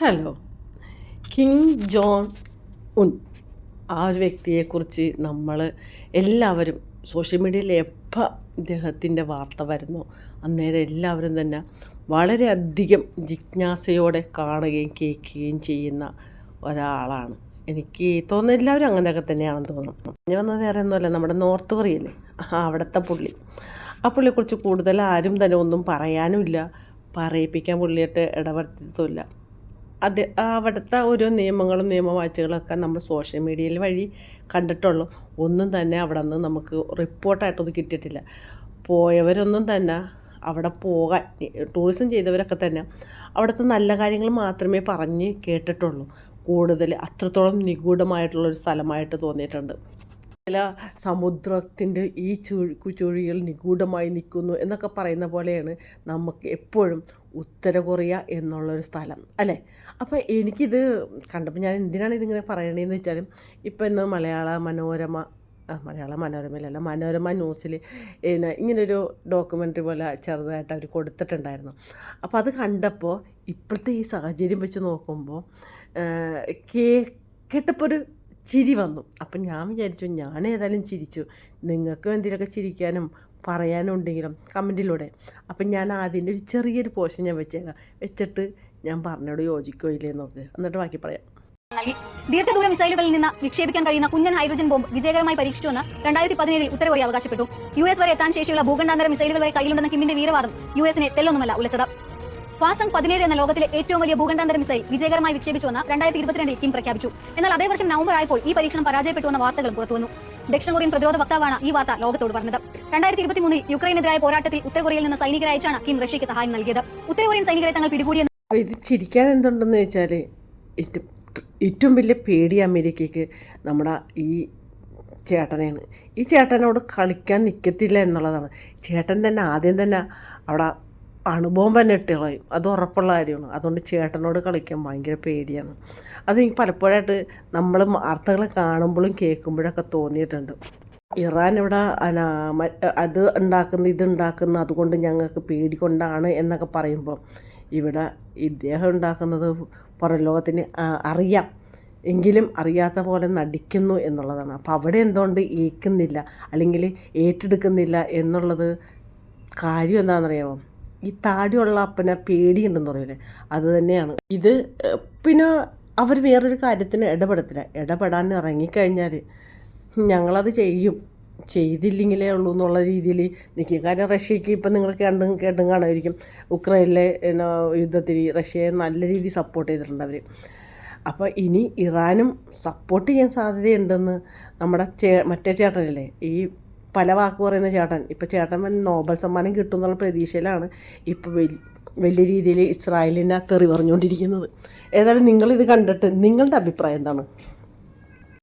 Hello king John ഉൻ ആ ഒരു വ്യക്തിയെക്കുറിച്ച് നമ്മൾ എല്ലാവരും സോഷ്യൽ മീഡിയയിൽ എപ്പോൾ ഇദ്ദേഹത്തിന്റെ വാർത്ത വരുന്നു അന്നേരം എല്ലാവരും തന്നെ വളരെയധികം ജിജ്ഞാസയോടെ കാണുകയും കേൾക്കുകയും ചെയ്യുന്ന ഒരാളാണ്. എനിക്ക് തോന്നുന്നു എല്ലാവരും അങ്ങനെയൊക്കെ തന്നെയാണെന്ന് തോന്നുന്നു. ഞാൻ വന്നത് വേറെ ഒന്നുമല്ല നമ്മുടെ നോർത്ത് കൊറിയല്ലേ ആ അവിടുത്തെ പുള്ളി. ആ പുള്ളിയെക്കുറിച്ച് കൂടുതൽ ആരും തന്നെ ഒന്നും പറയാനുമില്ല പറയിപ്പിക്കാൻ പുള്ളിയായിട്ട് ഇടപെടുത്തില്ല അത് അവിടുത്തെ ഓരോ നിയമങ്ങളും നിയമവാഴ്ചകളൊക്കെ നമ്മൾ സോഷ്യൽ മീഡിയയിൽ വഴി കണ്ടിട്ടുള്ളൂ. ഒന്നും തന്നെ അവിടെ നിന്ന് നമുക്ക് റിപ്പോർട്ടായിട്ടൊന്നും കിട്ടിയിട്ടില്ല. പോയവരൊന്നും തന്നെ അവിടെ പോകാൻ ടൂറിസം ചെയ്തവരൊക്കെ തന്നെ അവിടുത്തെ നല്ല കാര്യങ്ങൾ മാത്രമേ പറഞ്ഞ് കേട്ടിട്ടുള്ളൂ. കൂടുതൽ അത്രത്തോളം നിഗൂഢമായിട്ടുള്ളൊരു സ്ഥലമായിട്ട് തോന്നിയിട്ടുണ്ട്. ചില സമുദ്രത്തിന്റെ ഈ ചുഴി ചുഴികൾ നിഗൂഢമായി നിൽക്കുന്നു എന്നൊക്കെ പറയുന്ന പോലെയാണ് നമുക്ക് എപ്പോഴും ഉത്തര കൊറിയ എന്നുള്ളൊരു സ്ഥലം അല്ലേ? അപ്പോൾ എനിക്കിത് കണ്ടപ്പോൾ ഞാൻ എന്തിനാണ് ഇതിങ്ങനെ പറയണതെന്ന് വെച്ചാലും ഇപ്പം ഇന്ന് മലയാള മനോരമ മലയാള മനോരമയിലല്ല മനോരമ ന്യൂസിൽ ഇങ്ങനൊരു ഡോക്യുമെന്ററി പോലെ ചെറുതായിട്ട് അവർ കൊടുത്തിട്ടുണ്ടായിരുന്നു. അപ്പോൾ അത് കണ്ടപ്പോൾ ഇപ്പോഴത്തെ ഈ സാഹചര്യം വെച്ച് നോക്കുമ്പോൾ കേട്ടപ്പോൾ ഒരു ചിരി വന്നു. അപ്പം ഞാൻ വിചാരിച്ചു ഞാൻ ഏതായാലും ചിരിച്ചു. നിങ്ങൾക്ക് എന്തെങ്കിലുമൊക്കെ ചിരിക്കാനും പറയാനും ഉണ്ടെങ്കിലും കമന്റിലൂടെ അപ്പം ഞാൻ അതിന്റെ ഒരു ചെറിയൊരു പോർഷൻ ഞാൻ വെച്ചേക്കാം. വെച്ചിട്ട് ഞാൻ പറഞ്ഞോട് യോജിക്കോ ഇല്ലേ നോക്ക്. എന്നിട്ട് ബാക്കി പറയാം. ദീർഘദൂര മിസൈലുകളിൽ നിന്ന് വിക്ഷേപിക്കാൻ കഴിയുന്ന കുഞ്ഞൻ ഹൈഡ്രജൻ ബോംബ് വിജയകരമായി പരീക്ഷിച്ചുവെന്ന് രണ്ടായിരത്തി പതിനേഴിൽ ഉത്തര കൊറിയ അവകാശപ്പെട്ടു. യു എസ് വരെ എത്താൻ ശേഷിയുള്ള ഭൂഖണ്ഡാന്തര മിസൈലുകൾ വരെ കയ്യിലുണ്ടെന്ന കിമ്മിന്റെ വീരവാദം യു എസിനെ തെല്ലൊന്നുമല്ല ഉലച്ചത്. വാസങ് പതിനേഴ് എന്ന ലോകത്തിലെ ഏറ്റവും വലിയ ഭൂഖണ്ഡാന്തര മിസൈൽ വിജയകരമായി വിക്ഷേപിച്ചുവെന്ന് രണ്ടായിരത്തി ഇരുപത്തിരണ്ടിൽ കിം പ്രഖ്യാപിച്ചു. എന്നാൽ അതേ വർഷം നവംബർ ആയപ്പോൾ ഈ പരീക്ഷണം പരാജയപ്പെട്ടുവെന്ന വാർത്തകൾ പുറത്തുവന്നു ദക്ഷിണ കൊറിയൻ പ്രതിരോധ വക്താവാണ് ഈ വാർത്ത ലോകത്തോട് പറഞ്ഞത്. രണ്ടായിരത്തി ഇരുപത്തിമൂന്നിൽ യുക്രൈനെതിരായ പോരാട്ടത്തിൽ ഉത്തരകൊറിയയിൽ നിന്ന് സൈനികരെ അയച്ചാണ് കിം റഷ്യയ്ക്ക് സഹായം നൽകിയത്. ഉത്തരകൊറിയൻ സൈനികരെ തങ്ങൾ പിടികൂടിയ ചിരിക്കാൻ എന്തുണ്ടെന്ന് വെച്ചാൽ ഏറ്റവും വലിയ പേടി അമേരിക്കയ്ക്ക് നമ്മുടെ ഈ ചേട്ടനെയാണ്. ഈ ചേട്ടനോട് കളിക്കാൻ നിൽക്കത്തില്ല എന്നുള്ളതാണ്. ചേട്ടൻ തന്നെ ആദ്യം തന്നെ അവിടെ അണുബോംബ് തന്നെ ഇട്ട് കളയും. അത് ഉറപ്പുള്ള കാര്യമാണ്. അതുകൊണ്ട് ചേട്ടനോട് കളിക്കാൻ ഭയങ്കര പേടിയാണ്. അത് എനിക്ക് പലപ്പോഴായിട്ട് നമ്മൾ വാർത്തകൾ കാണുമ്പോഴും കേൾക്കുമ്പോഴൊക്കെ തോന്നിയിട്ടുണ്ട്. ഇറാൻ ഇവിടെ അത് ഉണ്ടാക്കുന്ന ഇത് ഉണ്ടാക്കുന്ന അതുകൊണ്ട് ഞങ്ങൾക്ക് പേടി കൊണ്ടാണ് എന്നൊക്കെ പറയുമ്പോൾ ഇവിടെ ഇദ്ദേഹം ഉണ്ടാക്കുന്നത് പുറം ലോകത്തിന് അറിയാം. എങ്കിലും അറിയാത്ത പോലെ നടിക്കുന്നു എന്നുള്ളതാണ്. അപ്പോൾ അവിടെ എന്തുകൊണ്ട് ഏൽക്കുന്നില്ല? അല്ലെങ്കിൽ ഏറ്റെടുക്കുന്നില്ല എന്നുള്ളത് കാര്യം എന്താണെന്നറിയാമോ ഈ താടിയുള്ള അപ്പനെ പേടിയുണ്ടെന്ന് പറയില്ലേ അത് തന്നെയാണ്. ഇത് പിന്നെ അവർ വേറൊരു കാര്യത്തിന് ഇടപെടത്തില്ല. ഇടപെടാൻ ഇറങ്ങിക്കഴിഞ്ഞാൽ ഞങ്ങളത് ചെയ്യും. ചെയ്തില്ലെങ്കിലേ ഉള്ളൂ എന്നുള്ള രീതിയിൽ നിൽക്കും കാര്യം റഷ്യക്ക് ഇപ്പം നിങ്ങൾ കണ്ടും കേട്ടും കാണുമായിരിക്കും. ഉക്രൈനിലെ യുദ്ധത്തിൽ റഷ്യയെ നല്ല രീതിയിൽ സപ്പോർട്ട് ചെയ്തിട്ടുണ്ട് അവർ അപ്പോൾ ഇനി ഇറാനും സപ്പോർട്ട് ചെയ്യാൻ സാധ്യതയുണ്ടെന്ന് നമ്മുടെ ചേ മറ്റേ ചേട്ടനില്ലേ ഈ പല വാക്ക് പറയുന്ന ചേട്ടൻ. ഇപ്പോൾ ചേട്ടൻ നോബൽ സമ്മാനം കിട്ടും എന്നുള്ള പ്രതീക്ഷയിലാണ് ഇപ്പോൾ വലിയ രീതിയിൽ ഇസ്രായേലിനെ തെറി പറഞ്ഞുകൊണ്ടിരിക്കുന്നത്. ഏതായാലും നിങ്ങളിത് കണ്ടിട്ട് നിങ്ങളുടെ അഭിപ്രായം എന്താണ്?